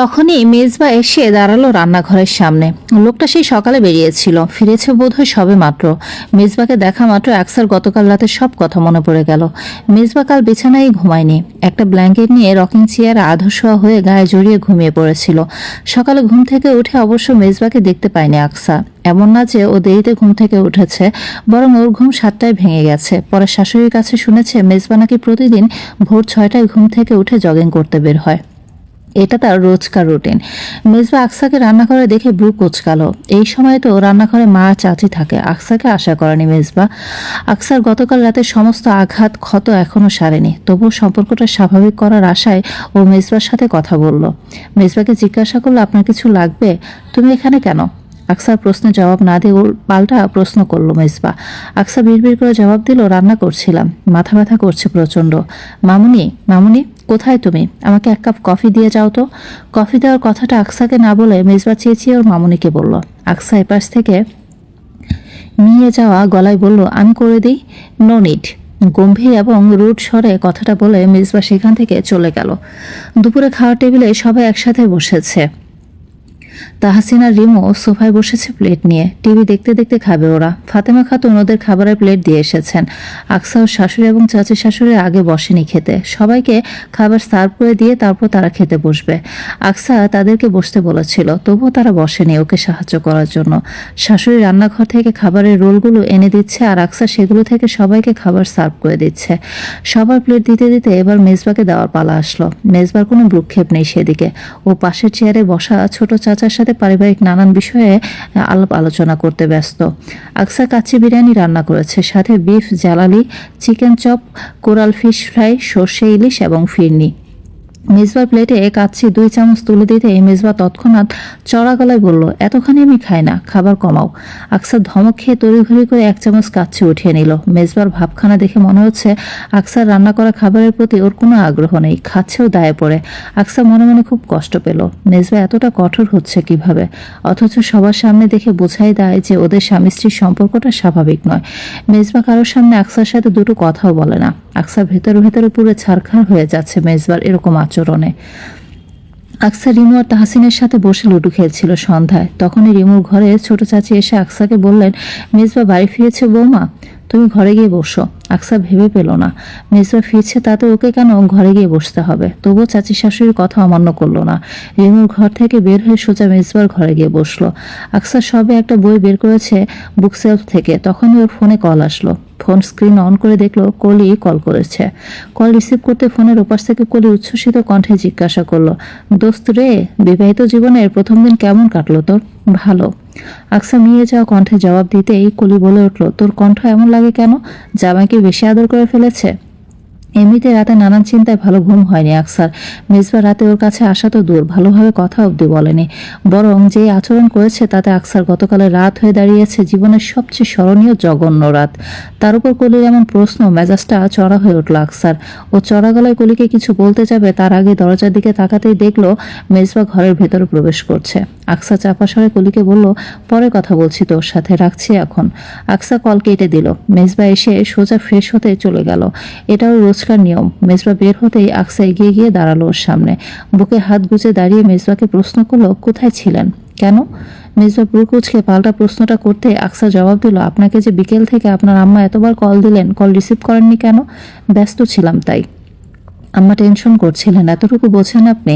তখনই মেজবা এসে দাঁড়াল রান্নাঘরের সামনে। লোকটা সেই সকালে বেরিয়েছিল। ফিরেছে বোধহয় সবে মাত্র। মেজবাকে দেখা মাত্র একসার গতকাল রাতে সব কথা মনে পড়ে গেল। মেজবা কাল বিছানায় ঘুমায়নি। একটা ব্ল্যাঙ্কেট নিয়ে রকিং চেয়ারে আধশোয়া হয়ে গায়ে জড়িয়ে ঘুমিয়ে পড়েছিল। সকালে ঘুম থেকে উঠে অবশ্য মেজবাকে দেখতে পায়নি আকসা। এমন না যে ও দেরিতে ঘুম থেকে উঠেছে, বরং ওর ঘুম সাতটায় ভেঙে গেছে। পরে শাশুড়ির কাছে শুনেছে মেজবা নাকি প্রতিদিন ভোর ছয়টায় ঘুম থেকে উঠে জগিং করতে বের হয়। এটা তার রোজকার রুটিন। মেজবা আকসাকে রান্নাঘরে দেখে ব্রু কোচকালো। এই সময় তো রান্নাঘরে মা, চাচি থাকে। আকসাকে আশা করেনি মেজবা। আকসার গতকাল রাতে সমস্ত আঘাত, ক্ষত এখনও সারেনি। তবুও সম্পর্কটা স্বাভাবিক করার আশায় ও মেজবার সাথে কথা বলল। মেজবাকে জিজ্ঞাসা করল, আপনার কিছু লাগবে? তুমি এখানে কেন? আকসার প্রশ্নের জবাব না দিয়ে ওর পাল্টা প্রশ্ন করল মেজবা। আকসা বিড়বিড় করে জবাব দিল, রান্না করছিলাম। মাথা ব্যথা করছে প্রচণ্ড মামুনি মামুনি? কোথায় তুমি? আমাকে এক কাপ কফি দিয়ে যাও তো। কফি দেওয়ার কথাটা আকসাকে না বলে মেজবা চেয়েছিয়ে ওর মামুনিকে বলল। আকসা এপাশ থেকে নিয়ে যাওয়া গলায় বলল, আমি করে দিই। নো নিড গম্ভীর এবং রুট স্বরে কথাটা বলে মেজবা সেখান থেকে চলে গেল। দুপুরে খাওয়ার টেবিলে সবাই একসাথে বসেছে। তাহাসিনা রিমো সোফায় বসেছে প্লেট নিয়ে। টিভি দেখতে দেখতে খাবে ওরা। ফাতেমা খাতুন ওদের খাবারের প্লেট দিয়ে এসেছেন। আকসা ওর শাশুড়ি এবং চাচি শাশুড়ি আগে বসেনি খেতে। সবাইকে খাবার সার্ভ করে দিয়ে তারপর তারা খেতে বসবে। আকসা তাদেরকে বসতে বলেছিল, তবুও তারা বসেনি ওকে সাহায্য করার জন্য। শাশুড়ি রান্নাঘর থেকে খাবারের রোলগুলো এনে দিচ্ছে আর আকসা সেগুলো থেকে সবাইকে খাবার সার্ভ করে দিচ্ছে। সবার প্লেট দিতে দিতে এবার মেজবাকে দেওয়ার পালা আসলো। মেজবার কোনো ভ্রুক্ষেপ নেই সেদিকে। ও পাশের চেয়ারে বসা ছোট চাচার সাথে পারিবারিক নানান বিষয়ে আলাপ আলোচনা করতে ব্যস্ত। আকসা কাচ্চি বিরিয়ানি রান্না করেছে, সাথে বিফ জ্বালালি chicken chop, coral fish fry, সর্ষে ইলিশ এবং ফিরনি। মেজবার প্লেটে কাচ্ছি দুই চামচ তুলে দিতে মেজবা তৎক্ষণাৎ চড়া গলায় বলল, এতখানি আমি খাই না, খাবার কমাও। আকসার ধমক খেয়ে তড়িঘড়ি করে এক চামচ কাচ্ছি উঠিয়ে নিল। মেজবার ভাবখানা দেখে মনে হচ্ছে আকসার রান্না করা খাবারের প্রতি ওর কোনো আগ্রহ নেই, খাচ্ছেও দায়ে পড়ে। আকসা মনে মনে খুব কষ্ট পেল। মেজবা এতটা কঠোর হচ্ছে কীভাবে? অথচ সবার সামনে দেখে বোঝাই দেয় যে ওদের স্বামী স্ত্রীর সম্পর্কটা স্বাভাবিক নয়। মেজবা কারোর সামনে আকসার সাথে দুটো কথাও বলে না। আকসা ভেতরে ভেতরে পুরো ছারখার হয়ে যাচ্ছে মেজবার, এরকম আচরণে। আকসা রিমু আর তাহসিনের সাথে বসে লুডু খেলছিল সন্ধ্যায়। তখনই রিমুর ঘরে ছোট চাচি এসে আকসাকে বললেন, মেজবা বাড়ি ফিরেছে বৌমা? তুমি ঘরে গিয়ে বসো। আকসা ভেবে পেল না। মেজবা ফিরছে তাতে ওকে কেন ঘরে গিয়ে বসতে হবে? তবুও চাচি শাশুড়ির কথা অমান্য করল না। রিমুর ঘর থেকে বের হয়ে সোজা মেজবার ঘরে গিয়ে বসল। আকসা সবে একটা বই বের করেছে বুক সেলফ থেকে। তখনই ওর ফোনে কল আসলো। ফোন স্ক্রিন অন করে দেখল কলি কল করেছে। কল রিসিভ করতে ফোনের ওপাশ থেকে কলি উচ্ছ্বসিত কণ্ঠে জিজ্ঞাসা করল, দোস্ত রে, বিবাহিত জীবনের প্রথম দিন কেমন কাটলো তোর? ভালো। আকসা মিয়ে যাওয়া কণ্ঠে জবাব দিতেই কলি বলে উঠল, তোর কণ্ঠ এমন লাগে কেন? জামাইকে বেশি আদর করে ফেলেছে? এমনিতে রাতে নানান চিন্তায় ভালো ঘুম হয়নি আকসার। মেজবা রাতে ওর কাছে আসা তো দূর, ভালোভাবে কথা অবধি বলেনি। বরং যে আচরণ করেছে তাতে আকসার গতকালে রাত হয়ে দাঁড়িয়েছে জীবনের সবচেয়ে স্মরণীয় জঘন্য রাত। তার উপর কলির এমন প্রশ্ন, মেজাজটা চড়া হয়ে উঠল আকসার। ও চড়া গলায় কলিকে কিছু বলতে যাবে, তার আগে দরজার দিকে তাকাতেই দেখল মেজবা ঘরের ভেতরে প্রবেশ করছে। আকসা চাপা স্বরে কলিকে বলল, পরে কথা বলছি তোর সাথে, রাখছি এখন। আকসা কল কেটে দিল। মেজবা এসে সোজা ফ্রেশ হতে চলে গেল। এটাও রোজকার নিয়ম। মেজবা বের হতেই আকসা এগিয়ে গিয়ে দাঁড়াল ওর সামনে। বুকে হাত গুজে দাঁড়িয়ে মেজবাকে প্রশ্ন করল, কোথায় ছিলেন? কেন? মেজবা ব্রুকুচকে পাল্টা প্রশ্নটা করতে আকসা জবাব দিল, আপনাকে যে বিকেল থেকে আপনার আম্মা এতবার কল দিলেন, কল রিসিভ করেননি কেন? ব্যস্ত ছিলাম তাই। আম্মা টেনশন করছিলেন, এতটুকু বোঝেন আপনি?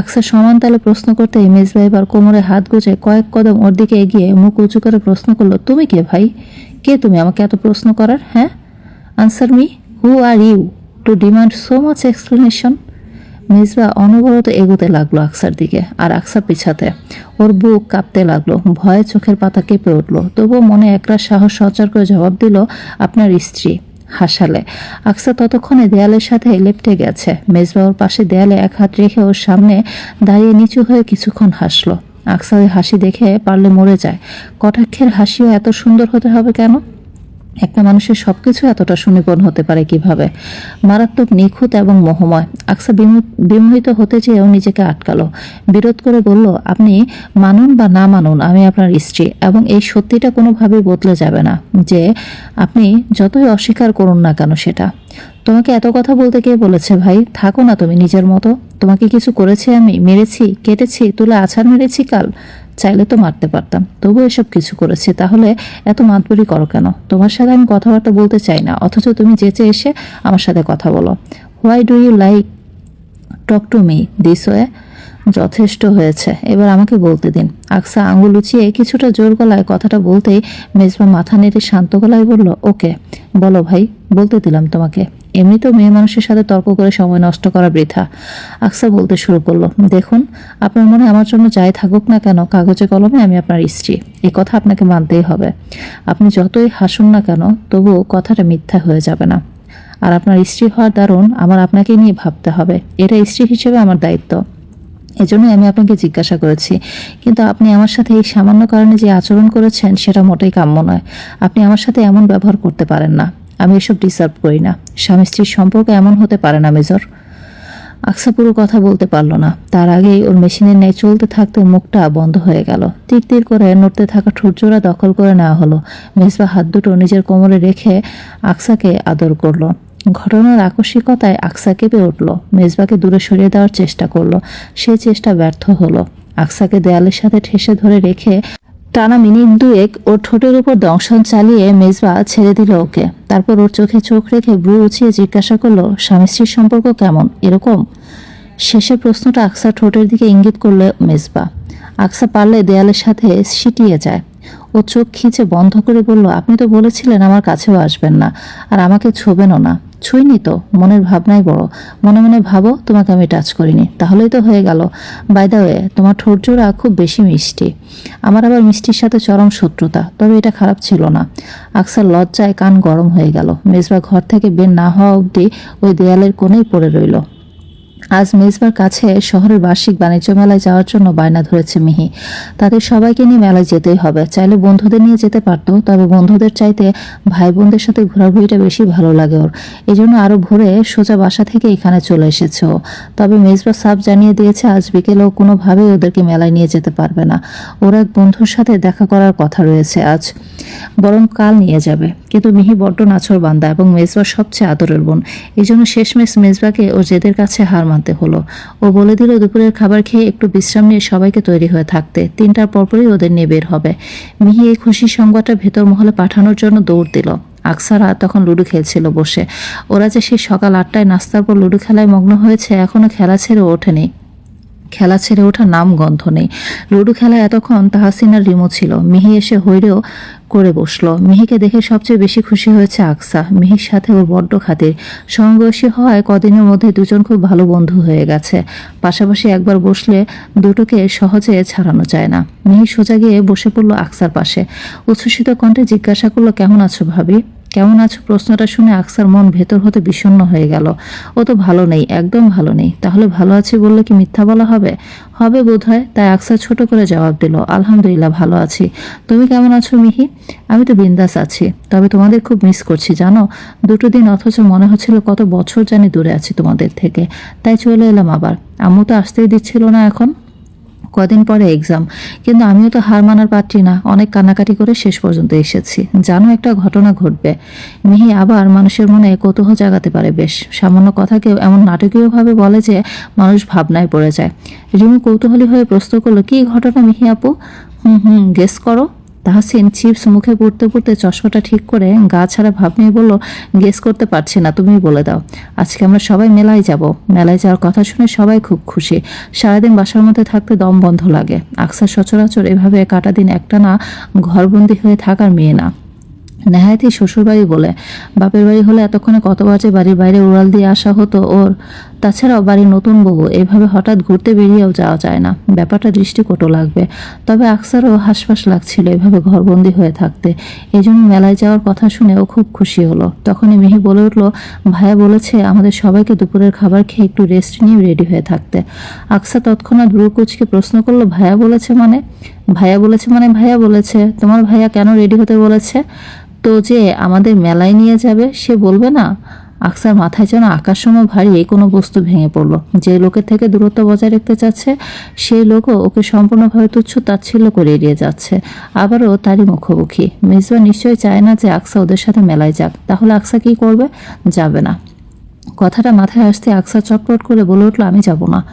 আকসা সমান তালে প্রশ্ন করতে মেজবা এবার কোমরে হাত গুজে কয়েক কদম ওর দিকে এগিয়ে মুখ উঁচু করে প্রশ্ন করল, তুমি কে ভাই? কে তুমি আমাকে এত প্রশ্ন করার হ্যাঁ? Answer me, who are you? To demand so much explanation Mezba অনবরত এগোতে লাগল আকসার দিকে, আর আকসা পিছাতে। ওর বুক কাঁপতে লাগল, ভয়ে চোখের পাতা কেঁপে উঠল। তবুও মনে একরা সাহস সঞ্চার করে জবাব দিল, আপনার স্ত্রী। হাসালে। আকসা ততক্ষণে দেয়ালের সাথে লেপটে গেছে। মেজবা ওর পাশে দেয়ালে এক হাত রেখে ওর সামনে দাঁড়িয়ে নিচু হয়ে কিছুক্ষণ হাসলো। আকসা হাসি দেখে পারলে মরে যায়। কটাক্ষের হাসিও এত সুন্দর হতে হবে কেন? একটা মানুষের সবকিছু এতটা সুনিপুণ হতে পারে কীভাবে? মারাত্মক নিখুঁত এবং মোহময়। আকসা বিমোহিত হতে চেয়েও নিজেকে আটকালো। বিরোধ করে বলল, আপনি মানুন বা না মানুন, আমি আপনার স্ত্রী এবং এই সত্যিটা কোনোভাবেই বদলে যাবে না যে আপনি যতই অস্বীকার করুন না কেন সেটা। তোমাকে এত কথা বলতে কে বলেছে ভাই? থাকো না তুমি নিজের মতো। তোমাকে কিছু করেছি আমি? মেরেছি? কেটেছি? তুলে আছাড় মেরেছি কাল? চাইলে তো মারতে পারতাম। তবু এসব কিছু করেছি। তাহলে এত মাতবরি করো কেন? তোমার সাথে আমি কথাবার্তা বলতে চাই না। অথচ তুমি যেচে এসে আমার সাথে কথা বলো। Why do you like talk to me this way যথেষ্ট হয়েছে। এবার আমাকে বলতে দিন। আকসা আঙুল উঁচিয়ে কিছুটা জোর গলায় কথাটা বলতেই মেজবা মাথা নেড়ে শান্ত গলায় বলল, ওকে, বলো ভাই, বলতে দিলাম তোমাকে। এমনিতেও মেয়ে মানুষের সাথে তর্ক করে সময় নষ্ট করা বৃথা। আকসা বলতে শুরু করল, দেখুন, আপনার মনে আমার জন্য যাই থাকুক না কেন, কাগজে কলমে আমি আপনার স্ত্রী। এই কথা আপনাকে মানতেই হবে। আপনি যতই হাসুন না কেন, তবুও কথাটা মিথ্যা হয়ে যাবে না। আর আপনার স্ত্রী হওয়ার দারুণ আমার আপনাকে নিয়ে ভাবতে হবে। এটা স্ত্রী হিসেবে আমার দায়িত্ব। এজন্যই আমি আপনাকে জিজ্ঞাসা করেছি। কিন্তু আপনি আমার সাথে এই সামান্য কারণে যে আচরণ করেছেন, সেটা মোটেই কাম্য নয়। আপনি আমার সাথে এমন ব্যবহার করতে পারেন না। আমি এসব ডিসার্ভ করি না। স্বামী স্ত্রীর সম্পর্ক এমন হতে পারে না, মেজর। আকসা পুরো কথা বলতে পারল না। তার আগেই ওর মেশিনের ন্যায় চলতে থাকতে মুখটা বন্ধ হয়ে গেল। তীর তীর করে নড়তে থাকা ঠোঁটজোড়া দখল করে নেওয়া হলো। মেজবা হাত দুটো নিজের কোমরে রেখে আকসাকে আদর করল। ঘটনার আকস্মিকতায় আকসা কেঁপে উঠল। মেজবাকে দূরে সরিয়ে দেওয়ার চেষ্টা করল। সেই চেষ্টা ব্যর্থ হলো। আকসাকে দেয়ালের সাথে ঠেসে ধরে রেখে টানা মিনিট দুয়েক ওর ঠোঁটের উপর দংশন চালিয়ে মেজবা ছেড়ে দিল ওকে। তারপর ওর চোখে চোখ রেখে ব্রু উঁচিয়ে জিজ্ঞাসা করল, স্বামী স্ত্রীর সম্পর্ক কেমন? এরকম? শেষে প্রশ্নটা আকসা ঠোঁটের দিকে ইঙ্গিত করল মেজবা। আকসা পারলে দেয়ালের সাথে সিটিয়ে যায়। ও চোখ খিচে বন্ধ করে বলল, আপনি তো বলেছিলেন আমার কাছেও আসবেন না, আর আমাকে ছোবেনও না। ছুঁইনি তো, মনের ভাবনাই বড়। মনে মনে ভাবো, তোমাকে আমি টাচ করিনি। তাহলেই তো হয়ে গেল। বাই দা ওয়ে তোমার ঠোঁট খুব বেশি মিষ্টি। আমার আবার মিষ্টির সাথে চরম শত্রুতা, তবে এটা খারাপ ছিল না। আকসার লজ্জায় কান গরম হয়ে গেল। মেজবা ঘর থেকে বের না হওয়া অবধি ওই দেয়ালের কোণেই পড়ে রইল। আজ মেজবার কাছে শহরের বার্ষিক বাণিজ্য মেলায় যাওয়ার জন্য বায়না ধরেছে মিহি। তাদের সবাইকে নিয়ে মেলায় যেতেই হবে। চাইলে বন্ধুদের নিয়ে যেতে পারতো, তবে বন্ধুদের চাইতে ভাই বোনদের সাথে ঘোরাঘুরিটা বেশি ভালো লাগে ওর। এই জন্য আরও ভোরে সোজা বাসা থেকে এখানে চলে এসেছে ও। তবে মেজবা সাপ জানিয়ে দিয়েছে, আজ বিকেলেও কোনোভাবেই ওদেরকে মেলায় নিয়ে যেতে পারবে না। ওর এক বন্ধুর সাথে দেখা করার কথা রয়েছে আজ। বরং কাল নিয়ে যাবে। কিন্তু মিহি বড্ড নাছর বান্দা এবং মেজবা সবচেয়ে আদরের বোন। এই জন্য শেষমেশ মেজবাকে ও জেদের কাছে হার মানতে হলো। ও বলে দিল, দুপুরের খাবার খেয়ে একটু বিশ্রাম নিয়ে সবাইকে তৈরি হয়ে থাকতে। তিনটার পরপরই ওদের নিয়ে বের হবে। মিহি এই খুশির সংবাদটা ভেতর মহলে পাঠানোর জন্য দৌড় দিল। আকসারা তখন লুডো খেলছিল বসে। ওরা যে সেই সকাল আটটায় নাস্তার পর লুডো খেলায় মগ্ন হয়েছে এখনও খেলা ছেড়ে ওঠেনি। খেলা ছেড়ে ওঠার নাম গন্ধ নেই। লুডো খেলায় এতক্ষণ তাহাসিনার রিমো ছিল। মিহি এসে হৈরেও করে বসল। মিহিকে দেখে সবচেয়ে বেশি খুশি হয়েছে আকসা। মিহির সাথে ওর বড্ড খাতির। সমবয়সী হওয়ায় কদিনের মধ্যে দুজন খুব ভালো বন্ধু হয়ে গেছে। পাশাপাশি একবার বসলে দুটোকে সহজে ছাড়ানো যায় না। মিহি সোজা গিয়ে বসে পড়ল আকসার পাশে। উচ্ছ্বসিত কণ্ঠে জিজ্ঞাসা করল, কেমন আছো ভাবি? কেমন আছো? প্রশ্নটা শুনে আকসার মন ভেতর হতে বিষণ্ণ হয়ে গেল। ও তো ভালো নেই, একদম ভালো নেই। তাহলে ভালো আছি বললে কি মিথ্যা বলা হবে? হবে বোধ হয় তাই আকসার ছোট করে জবাব দিল, আলহামদুলিল্লাহ, ভালো আছি। তুমি কেমন আছো মিহি? আমি তো বিন্দাস আছি, তবে তোমাদের খুব মিস করছি, জানো? দুটো দিন অথচ মনে হচ্ছিল কত বছর জানি দূরে আছি তোমাদের থেকে। তাই চলে এলাম আবার। আম্মু তো আসতেই দিচ্ছিল না এখন? কদিন পরে এক্সাম কিন্তু আমিও তো হার মানার পারছি না, অনেক কান্নাকাটি করে শেষ পর্যন্ত এসেছি। জানো একটা ঘটনা ঘটবে। মিহি আবার মানুষের মনে কৌতূহল জাগাতে পারে বেশ। সামান্য কথাকেও এমন নাটকীয়ভাবে বলে যে মানুষ ভাবনায় পড়ে যায়। রিমু কৌতূহলী হয়ে প্রশ্ন করল, কি ঘটনা মিহি আপু? হুম হুম গেস করো। তাহসিন চিপস মুখে পড়তে পড়তে চশমাটা ঠিক করে গা ছাড়া ভাব নিয়ে বলল, গেস করতে পারছি না তুমি বলে দাও। আজকে আমরা সবাই মেলায় যাব। মেলায় যাওয়ার কথা শুনে সবাই খুব খুশি। সারাদিন বাসার মধ্যে থাকতে দম বন্ধ লাগে। আকসা সচরাচর এভাবে কাটা দিন একটা না, ঘরবন্দি হয়ে থাকার মেয়ে না। নেহায়তি শ্বশুরবাড়ি বলে, বাপের বাড়ি হলে এতক্ষণে কত বাজে বাড়ির বাইরে উড়াল দিয়ে আসা হতো ওর তাছাড়াও বাড়ির নতুন বউ, এভাবে হঠাৎ ঘুরতে বেরিয়েও যাওয়া যায় না। ব্যাপারটা দৃষ্টিকটু লাগবে। তবে আকসারও হাসফাস লাগছিল এভাবে ঘরবন্দি হয়ে থাকতে। এই জন্য মেলায় যাওয়ার কথা শুনে ও খুব খুশি হলো। তখনই মিহি বলে উঠল ভাইয়া বলেছে আমাদের সবাইকে দুপুরের খাবার খেয়ে একটু রেস্ট নিয়ে রেডি হয়ে থাকতে। আকসা তৎক্ষণাৎ ব্রুকুচকে প্রশ্ন করল ভাইয়া বলেছে মানে? ভাইয়া বলেছে মানে ভাইয়া বলেছে। তোমার ভাইয়া কেন রেডি হতে বলেছে? তো যে আমাদের মেলায় নিয়ে যাবে, সে বলবে না? আকসার মাথায় যেন আকাশসম ভারী কোনো বস্তু ভেঙে পড়ল। যে লোকের থেকে দূরত্ব বজায় রাখতে চাচ্ছে, সেই লোকও ওকে সম্পূর্ণভাবে তুচ্ছ তাচ্ছিল্য করে এড়িয়ে যাচ্ছে। আবারও তারই মুখোমুখি। মেজবা নিশ্চয়ই চায় না যে আকসা ওদের সাথে মেলায় যাক। তাহলে আকসা কি করবে? যাবে না। কথাটা মাথায় আসতে আকসা চটপট করে বলে উঠল, আমি যাব না।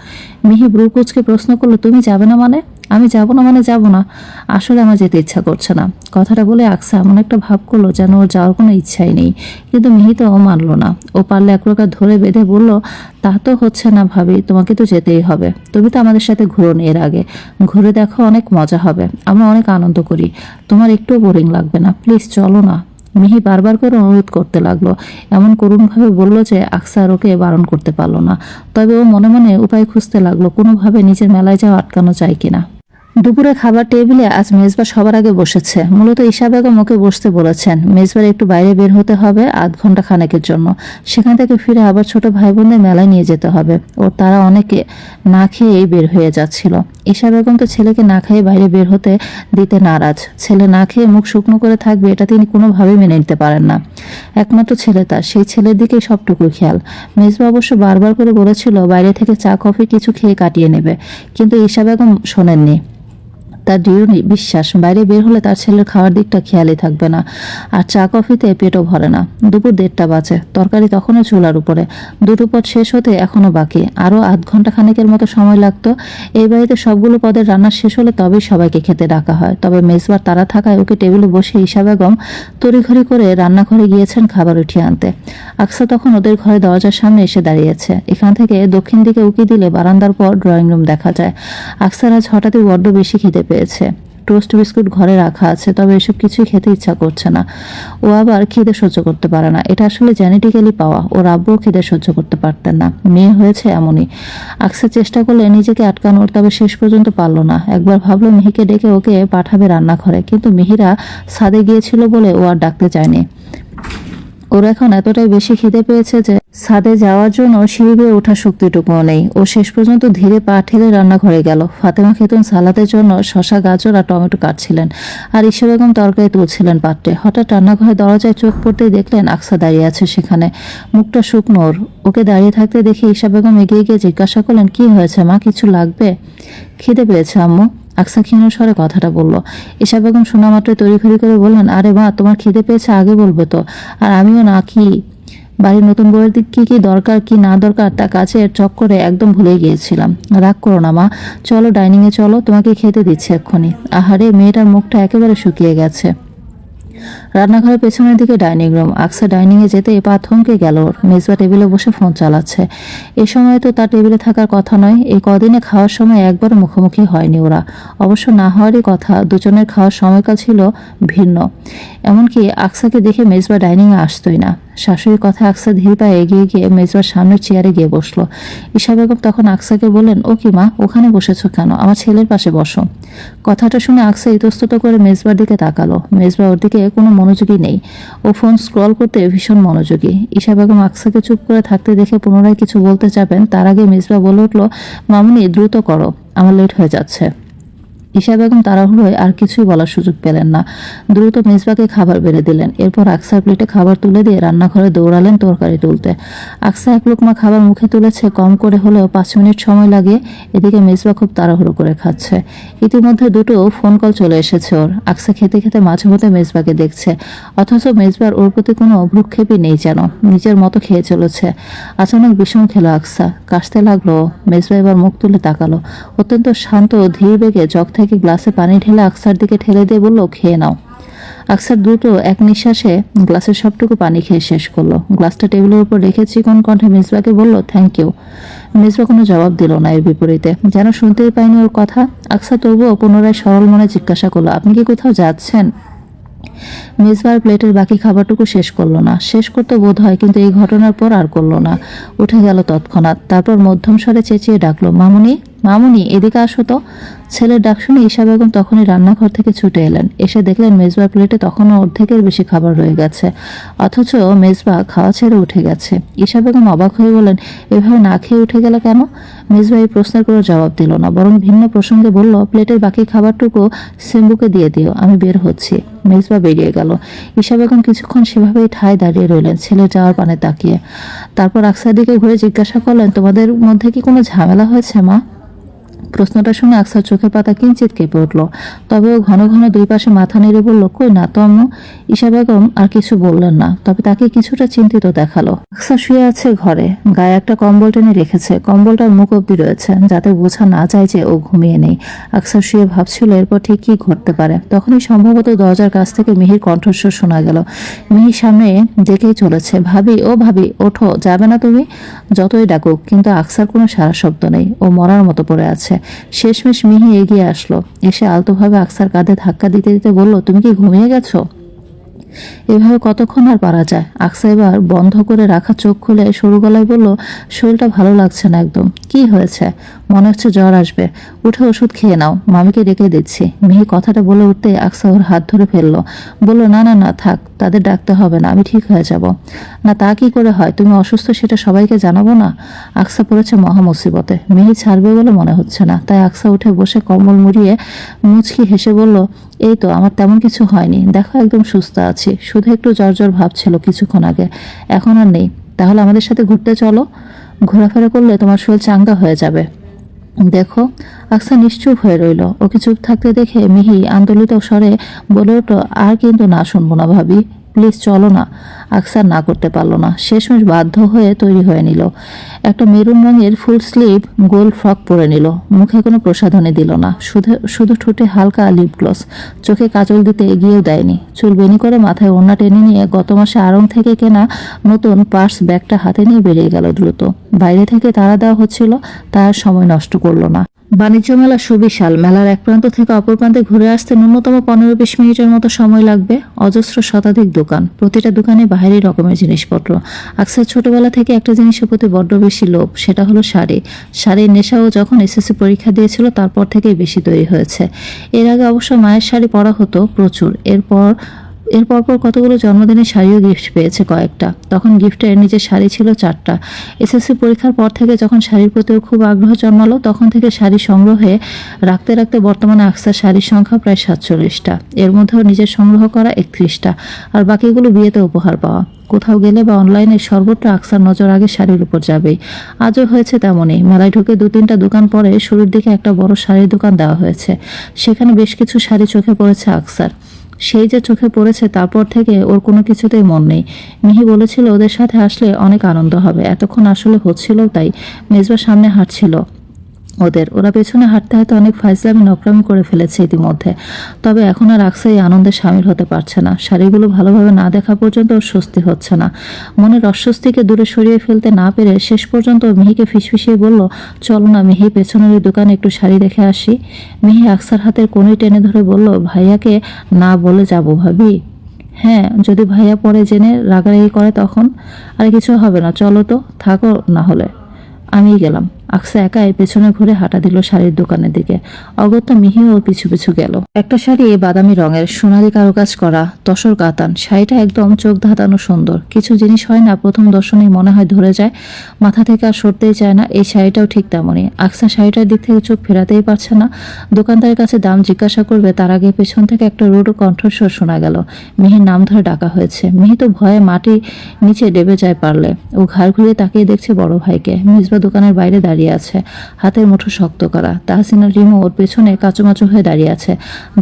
মিহি ব্রু কোচকে প্রশ্ন করল, তুমি যাবে না মানে? আমি যাব না মানে যাব না। আসলে আমার যেতে ইচ্ছা করছে না। কথাটা বলে আকসা এমন একটা ভাব করল যেন ওর যাওয়ার কোনো ইচ্ছাই নেই। কিন্তু মিহি তো ও মানলো না। ও পারলে এক প্রকার ধরে বেঁধে বলল, তা তো হচ্ছে না ভাবি, তোমাকে তো যেতেই হবে। তুমি তো আমাদের সাথে ঘুরো এর আগে। ঘুরে দেখো অনেক মজা হবে। আমরা অনেক আনন্দ করি। তোমার একটুও বোরিং লাগবে না। প্লিজ চলো না। মিহি বারবার করে অনুরোধ করতে লাগল। এমন করুণভাবে বলল যে আকসার ওকে বারণ করতে পারল না। তবে ও মনে মনে উপায় খুঁজতে লাগল, কোনোভাবে নিজের মেলায় যাওয়া আটকানো যায় কিনা। দুপুরে খাবার টেবিলে আজ মেজবা সবার আগে বসেছে। মূলত ঈশা বেগম ওকে বসতে বলেছেন, মেজবার একটু বাইরে বের হতে হবে আধ ঘণ্টা খানেকের জন্য। সেখান থেকে ফিরে আবার ছোট ভাই বোনদের মেলায় নিয়ে যেতে হবে। ও তারা অনেকে না খেয়েই বের হয়ে যাচ্ছিল। ঈশা বেগম তো ছেলেকে না খেয়ে বাইরে বের হতে দিতে নারাজ। ছেলে না খেয়ে মুখ শুকনো করে থাকবে এটা তিনি কোনোভাবেই মেনে নিতে পারেন না। একমাত্র ছেলে তার, সেই ছেলের দিকেই সবটুকু খেয়াল। মেজবা অবশ্য বারবার করে বলেছিল, বাইরে থেকে চা, কফি কিছু খেয়ে কাটিয়ে নেবে। কিন্তু ঈশা বেগম শোনেননি। তার দৃঢ় বিশ্বাস বাইরে বের হলে তার ছেলের খাওয়ার দিকটা খেয়ালই থাকবে না। আর চা, কফিতে পেটও ভরে না। দুপুর দেড়টা বাজে। তরকারি তখনও চুলার উপরে। দুটো পদ শেষ হতে এখনও বাকি। আরও আধ ঘণ্টা খানেকের মতো সময় লাগতো। এই বাড়িতে সবগুলো পদের রান্না শেষ হলে তবেই সবাইকে খেতে ডাকা হয়। তবে মেজবার তারা থাকায় ওকে টেবিলে বসে ঈশা বেগম তড়িঘড়ি করে রান্নাঘরে গিয়েছেন খাবার উঠিয়ে আনতে। আকসা তখন ওদের ঘরে দরজার সামনে এসে দাঁড়িয়েছে। এখান থেকে দক্ষিণ দিকে উকি দিলে বারান্দার পর ড্রয়িং রুম দেখা যায়। আকসার আজ হঠাৎই বড্ড বেশি খিদে পেয়েছে। টোস্ট বিস্কুট ঘরে রাখা আছে, তবে এসব কিছুই খেতে ইচ্ছা করছে না। ও আবার খিদে সহ্য করতে পারে না। এটা আসলে জেনেটিক্যালি পাওয়া। ওর আব্বুও খিদে সহ্য করতে পারতেন না। মেয়ে হয়েছে এমনই। আকসা চেষ্টা করলে নিজেকে আটকানোর, তবে শেষ পর্যন্ত পারল না। একবার ভাবলো, মিহিকে ডেকে ওকে পাঠাবে রান্নাঘরে। কিন্তু মিহিরা ছাদে গিয়েছিল বলে ও আর ডাকতে চায়নি। ওর এখন এতটাই বেশি খিদে পেয়েছে যে ছাদে যাওয়ার জন্য সিঁড়ি বেয়ে ওঠার শক্তিটুকুও নেই। ও শেষ পর্যন্ত ধীরে পা ঠেলে রান্নাঘরে গেল। ফাতেমা খেতুন সালাদের জন্য শশা, গাজর আর টমেটো কাটছিলেন আর ঈশা বেগম তরকারি তুলছিলেন পাত্রে। হঠাৎ রান্নাঘরে দরজায় চোখ পড়তেই দেখলেন আকসা দাঁড়িয়ে আছে সেখানে। মুখটা শুকনো ওর। ওকে দাঁড়িয়ে থাকতে দেখে ঈশা বেগম এগিয়ে গিয়ে জিজ্ঞাসা করলেন, কি হয়েছে মা? কিছু লাগবে? খিদে পেয়েছে, আম্মু। আকসা ক্ষীণ স্বরে কথাটা বলল এসা বেগম শোনা মাত্র তড়িঘড়ি করে বললেন, আরে মা, তোমার খিদে পেয়েছে, আগে বলবে তো। আর আমিও না কি, বাড়ির নতুন বউয়ের দিক কি কি দরকার, কি না দরকার, তা কাছে চক্করে একদম ভুলে গিয়েছিলাম। রাগ করো না মা, চলো ডাইনিংয়ে চলো, তোমাকে খেতে দিচ্ছে এক্ষুনি। আহারে, মেয়েটার মুখটা একেবারে শুকিয়ে গেছে। রান্নাঘরের পেছনের দিকে ডাইনিং রুম। আকসা ডাইনিং এ যেতে পা থমকে গেল। মেজবা টেবিলে বসে ফোন চালাচ্ছে। এই সময় তো তার টেবিলে থাকার কথা নয়। এই কদিনে খাওয়ার সময় একবার মুখোমুখি হয়নি ওরা। অবশ্য না হওয়ারই কথা, দুজনের খাওয়ার সময়কাল ছিল ভিন্ন। এমনকি আকসাকে দেখে মেজবা ডাইনিং এ আসতোই না। শাশুড়ির কথা আকসা ধীর পায়ে এগিয়ে গিয়ে মেজবার সামনের চেয়ারে গিয়ে বসল। ঈশা বেগম তখন আকসাকে বললেন, ও কি মা, ওখানে বসেছো কেন? আমার ছেলের পাশে বসো। কথাটা শুনে আকসা ইতস্তত করে মেজবার দিকে তাকালো। মেজবা ওর দিকে কোনো মনোযোগী নেই। ও ফোন স্ক্রল করতে ভীষণ মনোযোগী। ঈশা বেগম আকসাকে চুপ করে থাকতে দেখে পুনরায় কিছু বলতে চাবেন তার আগে মিসবা বলে উঠল, মামুনি, দ্রুত করো। আমার লেট হয়ে যাচ্ছে। ঈশা বেগম তাড়াহুড়োয় আর কিছুই বলার সুযোগ পেলেন না। দ্রুত মেজবাকে খাবার বেড়ে দিলেন। এরপর আকসার প্লেটে খাবার তুলে দিয়ে রান্নাঘরে দৌড়ালেন তরকারি তুলতে। আকসা এক লোকমা খাবার মুখে তুলেছে, কম করে হলেও পাঁচ মিনিট সময় লাগে এদিকে মেজবা খুব তাড়াহুড়ো করে খাচ্ছে। ইতিমধ্যে দুটো ফোন কল চলে এসেছে ওর। আকসা খেতে খেতে মাঝে মধ্যে মেজবাকে দেখছে। অথচ মেজবার ওর প্রতি কোনো অভ্রুক্ষেপই নেই যেন, নিজের মতো খেয়ে চলেছে। আচানক বিষম খেলো আকসা। কাশতে লাগল। মেজবা এবার মুখ তুলে তাকালো। অত্যন্ত শান্ত ধীর বেগে জগ থেকে গ্লাসে পানি ঢেলে আকসার দিকে ঠেলে দিয়ে বলল, খেয়ে নাও। আকসার দ্রুত এক নিঃশ্বাসে গ্লাসের সবটুকু পানি খেয়ে শেষ করল। গ্লাসটা টেবিলের উপর রেখে চিকন কণ্ঠে মিসবাকে বলল, থ্যাংক ইউ। মিসবা কোনো জবাব দিল না এর বিপরীতে। যেন শুনতেই পায়নি ওর কথা, আকসা তবুও পুনরায় সরল মনে জিজ্ঞাসা করল, আপনি কি কোথাও যাচ্ছেন? মেজবার প্লেটের বাকি খাবারটুকু শেষ করল না। শেষ করতে বোধ হয় কিন্তু এই ঘটনার পর আর করল না। উঠে গেল তৎক্ষণাৎ। তারপর মধ্যম স্বরে চেঁচিয়ে ডাকলো, মামুনি মামুনি, এদিকে আসো তো। ছেলের ডাক শুনে ঈশা বেগম তখনই রান্নাঘর থেকে ছুটে এলেন। এসে দেখলেন মেজবার প্লেটে তখনও অর্ধেকের বেশি খাবার রয়ে গেছে। অথচ মেজবা খাওয়া ছেড়ে উঠে গেছে। ঈশা বেগম অবাক হয়ে বলেন এভাবে না খেয়ে উঠে গেল কেন? মেজবা এই প্রশ্নের কোনো জবাব দিল না, বরং ভিন্ন প্রসঙ্গে বলল, প্লেটের বাকি খাবারটুকু সিম্বুকে দিয়ে দিও, আমি বের হচ্ছি। মেজবা বেরিয়ে গেল। ঈশা বেগম কিছুক্ষণ সেভাবেই ঠায় দাঁড়িয়ে রইলেন, ছেলে যাওয়ার পানে তাকিয়ে। তারপর আকসার দিকে ঘুরে জিজ্ঞাসা করলেন, তোমাদের মধ্যে কি কোনো ঝামেলা হয়েছে মা? প্রশ্নটা শুনে আকসার চোখের পাতা কিঞ্চিত কেঁপে উঠল। তবে ও ঘন ঘন দুই পাশে মাথা নেড়ে বলল, কই না তো আম্মু ঈশা বেগম আর কিছু বললেন না। তবে তাকে কিছুটা চিন্তিত দেখাল। আকসা শুয়ে আছে ঘরে, গায়ে একটা কম্বল টেনে রেখেছে। কম্বলটার মুখ অব্দি রয়েছে, যাতে বোঝা না যায় যে ও ঘুমিয়ে নেই। আকসা শুয়ে ভাবছিল এরপর ঠিক কি ঘটতে পারে। তখনই সম্ভবত দরজার কাছ থেকে মিহির কণ্ঠস্বর শোনা গেল। মিহির সামনে ডেকেই চলেছে। ভাবি, ও ভাবি, ওঠো, যাবে না তুমি? যতই ডাকুক, কিন্তু আকসার কোনো সারা শব্দ নেই। ও মরার মতো পড়ে আছে। শেষমেশ মিহি এগিয়ে আসলো। এসে আলতোভাবে আকসার কাঁধে ধাক্কা দিতে দিতে বলল, তুমি কি ঘুমিয়ে গেছো? এভাবে কতক্ষণ আর পারা যায়? আকসা এবার বন্ধ করে রাখা চোখ খুলে সরু গলায় বলল, শরীরটা ভালো লাগছে না একদম। কি হয়েছে? মনে হচ্ছে জ্বর আসবে। উঠে ওষুধ খেয়ে নাও। মামিকে ডেকে দিচ্ছি। মিহি কথাটা বলে উঠতে আকসা ওর হাত ধরে ফেলল। বলল, না না না, থাক, তাদের ডাকতে হবে না, আমি ঠিক হয়ে যাব। না, তা কি করে হয়? তুমি অসুস্থ, সেটা সবাইকে জানাব না? আকসা পড়েছে মহা মুসিবতে মিহি ছাড়বে বলে মনে হচ্ছে না। তাই আকসা উঠে বসে কম্বল মুড়িয়ে মুচকি হেসে বলল, এই তো, আমার তেমন কিছু হয়নি। দেখো, একদম সুস্থ আছি। শুধু একটু জ্বর জ্বর ভাব ছিল কিছুক্ষণ আগে। এখন আর নেই। তাহলে আমাদের সাথে ঘুরতে চলো। ঘোরাফেরা করলে তোমার শরীর চাঙ্গা হয়ে যাবে। দেখো, আকসা নিশ্চুপ হয়ে রইল। ওকে চুপ থাকতে দেখে মিহি আন্দোলিত স্বরে বলে উঠল আর কিন্তু না শুনব না ভাবি। প্লিজ চলো না। আকসার না করতে পারল না। শেষমেশ বাধ্য হয়ে তৈরি হয়ে নিল। একটা মেরুন রঙের ফুল স্লিভ গোল ফ্রক পরে নিল। মুখে কোনো প্রসাধনী দিল না। শুধু শুধু ঠোঁটে হালকা লিপ গ্লস। চোখে কাজল দিতে এগিয়েও দেয়নি। চুল বেনি করে মাথায় ওড়না টেনে নিয়ে গত মাসে আড়ং থেকে কেনা নতুন পার্স ব্যাগটা হাতে নিয়ে বেরিয়ে গেল দ্রুত। বাইরে থেকে তাড়া দেওয়া হচ্ছিল, তার সময় নষ্ট করল না। বাণিজ্য মেলা সুবিশাল। মেলার এক প্রান্ত থেকে অপর প্রান্তে ঘুরে আসতে ন্যূনতম পনেরো বিশ মিনিটের মতো সময় লাগবে অজস্র শতাধিক দোকান। প্রতিটা দোকানে বাহারি রকমের জিনিসপত্র। আকসার ছোটবেলা থেকে একটা জিনিসের প্রতি বড্ড বেশি লোভ, সেটা হলো শাড়ি। শাড়ির নেশাও যখন এসএসসি পরীক্ষা দিয়েছিল, তারপর থেকেই বেশি তৈরি হয়েছে। এর আগে অবশ্য মায়ের শাড়ি পরা হতো প্রচুর। এরপর এর পরপর কতগুলো জন্মদিনের শাড়িও গিফট পেয়েছে কয়েকটা। তখন গিফটের নিজের শাড়ি ছিল চারটা। এসএসসি পরীক্ষার পর থেকে যখন শাড়ির প্রতিও খুব আগ্রহ জন্মালো, তখন থেকে শাড়ি সংগ্রহে রাখতে রাখতে বর্তমানে আকসার শাড়ির সংখ্যা প্রায় সাতচল্লিশটা। এর মধ্যেও নিজের সংগ্রহ করা একত্রিশটা। আর বাকিগুলো বিয়েতে উপহার পাওয়া। কোথাও গেলে বা অনলাইনে সর্বত্র আকসার নজর আগে শাড়ির উপর যাবেই। আজও হয়েছে তেমনই। মেলায় ঢুকে দু তিনটা দোকান পরে শুরুর দিকে একটা বড় শাড়ির দোকান দেওয়া হয়েছে। সেখানে বেশ কিছু শাড়ি চোখে পড়েছে আকসার সেই যে চোখে পড়েছে তারপর থেকে ওর কোনো কিছুতেই মন নেই। মিহি বলেছিল, ওদের সাথে আসলে অনেক আনন্দ হবে। এতক্ষণ আসলে হচ্ছিল তাই। মেজবা সামনে হাঁটছিল। ওদের। ওরা পেছনে হাঁটতে হাঁটতে অনেক ফাইজলামি, নকরামি করে ফেলেছে ইতিমধ্যে। তবে এখন আর আকসা এই আনন্দে সামিল হতে পারছে না। শাড়িগুলো ভালোভাবে না দেখা পর্যন্ত ওর স্বস্তি হচ্ছে না। মনের অস্বস্তিকে দূরে সরিয়ে ফেলতে না পেরে শেষ পর্যন্ত মিহিকে ফিসফিসিয়ে বলল, চলো না মিহি, পেছনের ওই দোকানে একটু শাড়ি দেখে আসি। মিহি আকসার হাতের কোণে টেনে ধরে বলল, ভাইয়াকে না বলে যাব ভাবি। হ্যাঁ যদি ভাইয়া পরে জেনে রাগারাগি করে তখন? আর, কিছু হবে না, চলো তো, থাকো না হলে। আমি গেলাম। আকসা একাই পেছনে ঘুরে হাঁটা দিল শাড়ির দোকানের দিকে। অগত্যা মিহিও ওর পিছু পিছু গেল। একটা শাড়ি বাদামি রঙের, সোনালি কারুকাজ করা, তসর কাতান। শাড়িটা একদম চোখ ধাঁধানো সুন্দর। কিছু জিনিস হয় না, প্রথম দর্শনেই মনে হয় ধরে যায়। মাথা থেকে আর সরতেই চায় না, এই শাড়িটাও ঠিক তেমনই। আকসা শাড়িটার দিক থেকে চোখ ফেরাতেই পারছে না। দোকানদারের কাছে দাম জিজ্ঞাসা করবে, তার আগে পেছন থেকে একটা রোড কণ্ঠস্বর শোনা গেল। মিহির নাম ধরে ডাকা হয়েছে। মিহি তো ভয়ে মাটি নিচে ডেবে যায় পারলে। ও ঘাড় ঘুরিয়ে তাকিয়ে দেখছে বড় ভাইকে। মিসবা দোকানের বাইরে দাঁড়িয়ে আছে। হাতের মুঠো শক্ত করা। তাহসিনা রিমো ওর পেছনে কাচুমাচু হয়ে দাঁড়িয়ে আছে,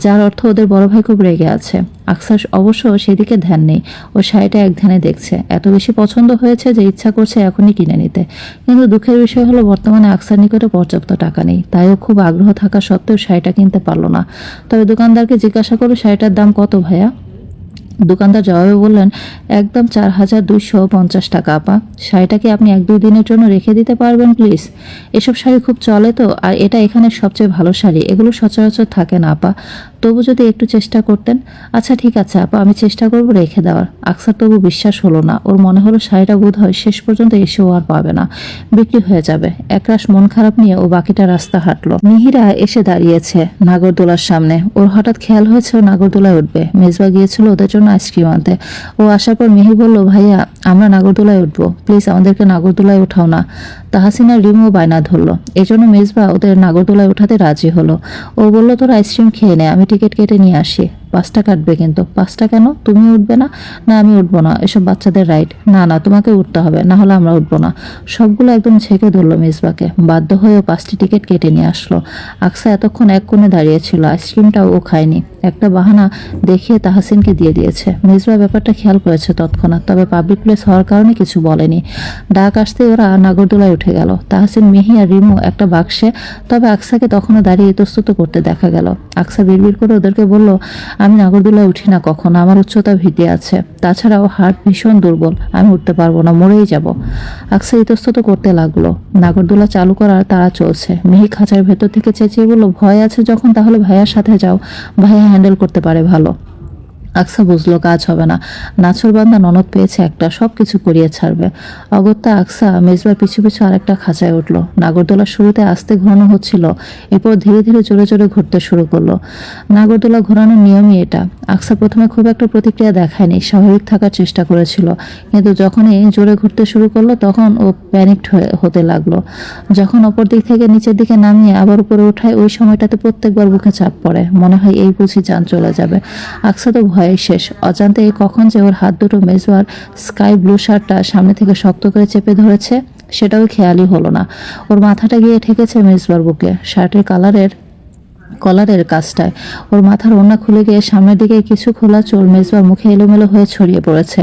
যার অর্থ ওদের বড় ভাই খুব রেগে আছে। আকসার অবশ্য সেদিকে ধ্যান নেই। ও শাড়িটা এক ধ্যানে দেখছে। এত বেশি পছন্দ হয়েছে যে ইচ্ছা করছে এখনই কিনে নিতে। কিন্তু দুঃখের বিষয় হলো, বর্তমানে আকসার নিকটে পর্যাপ্ত টাকা নেই। তাই ও খুব আগ্রহ থাকা সত্ত্বেও শাড়িটা কিনতে পারল না। তবে দোকানদারকে জিজ্ঞাসা করো শাড়িটার দাম কত, ভাইয়া? দোকানদার জবাবে বললেন, একদম চার হাজার দুইশো পঞ্চাশ টাকা, আপা। শাড়িটা কি আপনি এক দুই দিনের জন্য রেখে দিতে পারবেন, প্লিজ? এসব শাড়ি খুব চলে তো, আর এটা এখানে সবচেয়ে ভালো শাড়ি। এগুলো সচরাচর থাকে না, আপা। তবু যদি একটু চেষ্টা করতেন আচ্ছা ঠিক আছে, আপা, আমি চেষ্টা করব রেখে দেওয়ার। আকসার তবু বিশ্বাস হলো না। ওর মনে হলো শাড়িটা বোধ হয় শেষ পর্যন্ত এসেও আর পাবে না। বিক্রি হয়ে যাবে। একরাশ মন খারাপ নিয়ে ও বাকিটা রাস্তা হাঁটলো। মিহিরা এসে দাঁড়িয়েছে নাগরদোলার সামনে। ওর হঠাৎ খেয়াল হয়েছে নাগরদোলায় উঠবে। মেজবা গিয়েছিল ওদের জন্য আইসক্রিম আনতে ও আসার পর মিহি বলল ভাইয়া আমরা নাগরদোলায় উঠবো। প্লিজ আমাদেরকে নাগরদোলায় উঠাও না। তাহাসিনা রিমও বায়না ধরলো। এই জন্য মেজবা ওদের নাগরদোলায় উঠাতে রাজি হলো। ও বলল, তোর আইসক্রিম খেয়ে নে, আমি টিকিট কেটে নিয়ে আসি। পাঁচটা কাটবে কিন্তু। পাঁচটা কেন? তুমি উঠবে না? না, আমি উঠবো না। এসব বাচ্চাদের রাইড না না, তোমাকে উঠতে হবে। না হলে আমরা উঠবো না। সবগুলো একদম ছেঁকে ধরলো মেজবাকে। বাধ্য হয়েও পাঁচটি টিকিট কেটে নিয়ে আসলো। আকসা এতক্ষণ এক কোণে দাঁড়িয়েছিল আইসক্রিমটাও ও খায়নি। একটা বাহানা দেখিয়ে তাহাসিনকে দিয়ে দিয়েছে। মেজবা ব্যাপারটা খেয়াল করেছে তৎক্ষণাৎ। তবে পাবলিক প্লেস হওয়ার কারণে কিছু বলেনি। ডাক আসতে ওরা নাগরদোলায় উঠে গেল। তাহসিন, মেহি আর রিমু একটা বাক্সে, তবে আকসাকে তখনও দাঁড়িয়ে ইতস্তত করতে দেখা গেল। আকসা বিড়বিড় করে ওদেরকে বলল, আমি নাগরদোলায় উঠি না কখনো, আমার উচ্চতা ভীতি আছে। তাছাড়াও হার্ট ভীষণ দুর্বল, আমি উঠতে পারব না, মরেই যাব। আকসা ইতস্তত করতে লাগল। নাগরদোলা চালু করার তারা চলছে। মেহি খাঁচার ভেতর থেকে চেঁচিয়ে বলল, ভয় আছে যখন, তাহলে ভাইয়ার সাথে যাও। ভাইয়া হ্যান্ডেল করতে পারে ভালো। আকসা বুঝলো, কাজ হবে না। নাছর বান্দা ননদ পেয়েছে একটা সব কিছু করিয়ে ছাড়বে। অগত্যা আকসা মেজবার পিছু পিছু আরেকটা খাঁচায় উঠল। নাগরদোলা শুরুতে আস্তে ঘোরানো হচ্ছিল, এরপর ধীরে ধীরে জোরে জোরে ঘুরতে শুরু করল। নাগরদোলা ঘোরানোর নিয়মই এটা। আকসা প্রথমে খুব একটা প্রতিক্রিয়া দেখায়নি, স্বাভাবিক থাকার চেষ্টা করেছিল। কিন্তু যখনই জোরে ঘুরতে শুরু করল, তখন ও প্যানিকড হতে লাগল। যখন অপর দিক থেকে নিচের দিকে নামিয়ে আবার উপরে ওঠায়, ওই সময়টাতে প্রত্যেকবার বুকে চাপ পড়ে। মনে হয় এই বুঝি যান চলে যাবে। আকসা তো ভয়ে শেষ। অজান্তে কখন যে ওর হাত দুটো মেজোয়ার স্কাই ব্লু শার্টটা সামনে থেকে শক্ত করে চেপে ধরেছে, সেটাও খেয়ালই হলো না। ওর মাথাটা গিয়ে ঠেকেছে মেজবার বুকে। শার্টের কালারের কলারের কাজটায়। ওর মাথার ওড়না খুলে গিয়ে সামনের দিকে কিছু খোলা চোল মেজবার মুখে এলোমেলো হয়ে ছড়িয়ে পড়েছে।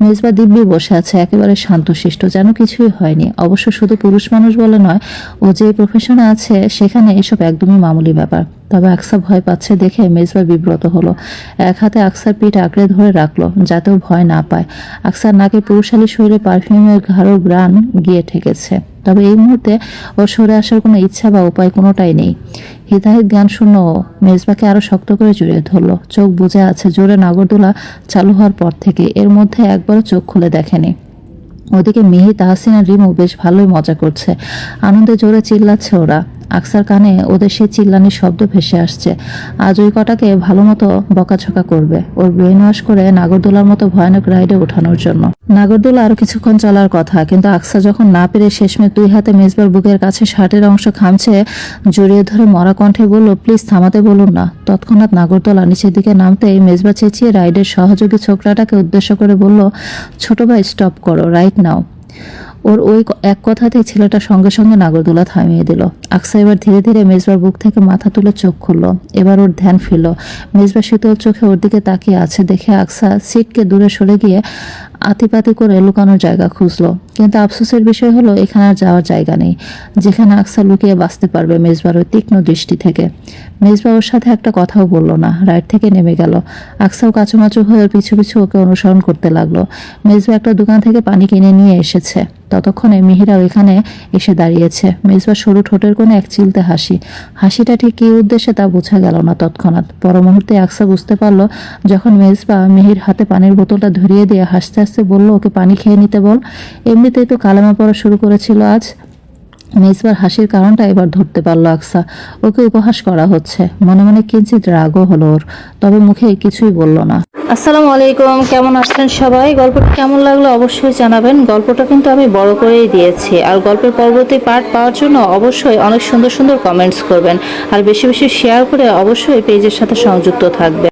মেজবা দিব্যি বসে আছে, একেবারে শান্তশিষ্ট, যেন কিছুই হয়নি। অবশ্য শুধু পুরুষ মানুষ বলে নয়, ও যে প্রফেশনে আছে, সেখানে এসব একদমই মামুলি ব্যাপার। তবে আকসা ভয় পাচ্ছে দেখে মেজবা বিব্রত হলো। এক হাতে আকসার পিঠ আঁকড়ে ধরে রাখল, যাতে ও ভয় না পায়। আকসার নাকে পুরুষালী শরীরে পারফিউমের ঘাড়ো গ্রান গিয়ে ঠেকেছে। তবে এই মুহূর্তে ও সরে আসার কোনো ইচ্ছা বা উপায় কোনোটাই নেই। হিতাহিত জ্ঞান শূন্য ও মেজবাকে আরও শক্ত করে জড়িয়ে ধরলো। চোখ বুঝে আছে জোরে নাগরদোলা চালু হওয়ার পর থেকে। এর মধ্যে একবারও চোখ খুলে দেখেনি। ওদিকে মিহি, তাহসিন আর রিমু বেশ ভালোই মজা করছে। আনন্দে জোরে চিল্লাচ্ছে ওরা। আকসার কানে ওদের সেই চিল্লানির শব্দ ভেসে আসছে। আজ ওই কটাকে ভালো মতো বকাঝকা করবে। ওর ব্রেন ওয়াশ করে নাগরদোলার মতো ভয়ানক রাইডে ওঠানোর জন্য। নাগরদোলা আরও কিছুক্ষণ চলার কথা, কিন্তু আকসা যখন না পেরে শেষমে দুই হাতে মেজবার বুকের কাছে শার্টের অংশ খামছে, জড়িয়ে ধরে মরা কণ্ঠে বলল, প্লিজ থামাতে বলুন না। তৎক্ষণাৎ নাগরদোলা নিচের দিকে নামতেই মেজবা চেঁচিয়ে রাইডের সহযোগী ছোকরাটাকে উদ্দেশ্য করে বলল, ছোট ভাই স্টপ করো রাইট নাও ওর ওই এক কথাতে ছেলেটা সঙ্গে সঙ্গে নাগরদোলা থামিয়ে দিল। আকসা এবার ধীরে ধীরে মেজবার বুক থেকে মাথা তুলে চোখ খুলল। এবার ওর ধ্যান ফিরল। মেজবার শীতল চোখে ওর দিকে তাকিয়ে আছে দেখে আকসা সিটকে দূরে সরে গিয়ে আতিপাতি করে লুকানোর জায়গা খুঁজলো। কিন্তু আফসোসের বিষয় হলো, এখানে আর যাওয়ার জায়গা নেই, যেখানে আকসা লুকিয়ে বাঁচতে পারবে মেজবার ওই তীক্ষ্ণ দৃষ্টি থেকে। মেজবা ওর সাথে একটা কথাও বলল না রাইড থেকে নেমে গেল। আকসাও কাচুমাচু হয়ে পিছু পিছু ওকে অনুসরণ করতে লাগল। মেজবা একটা দোকান থেকে পানি কিনে নিয়ে এসেছে। ততক্ষণে মিহিরাও এখানে এসে দাঁড়িয়েছে। মেজবা সরু ঠোঁটের কোণে এক চিলতে হাসি। হাসিটা ঠিক কী উদ্দেশ্যে তা বোঝা গেল না তৎক্ষণাৎ। পর মুহূর্তে আকসা বুঝতে পারল, যখন মেজবা মিহির হাতে পানির বোতলটা ধরিয়ে দিয়ে হাসতে হাসতে বলল, ওকে পানি খেয়ে নিতে বল। এমনিতেই তো কালামা পড়া শুরু করেছিল আজ। মেজবার হাসির কারণটা এবার ধরতে পারল আকসা। ওকে উপহাস করা হচ্ছে। মনে মনে কিঞ্চিত রাগও হলো ওর, তবে মুখে কিছুই বলল না। আসসালামু আলাইকুম, কেমন আছেন সবাই? গল্পটা কেমন লাগল অবশ্যই জানাবেন। গল্পটা কিন্তু আমি বড় করেই দিয়েছি। আর গল্পের পরবর্তী পার্ট পাওয়ার জন্য অবশ্যই অনেক সুন্দর সুন্দর কমেন্টস করবেন। আর বেশি বেশি শেয়ার করে অবশ্যই পেজের সাথে সংযুক্ত থাকবেন।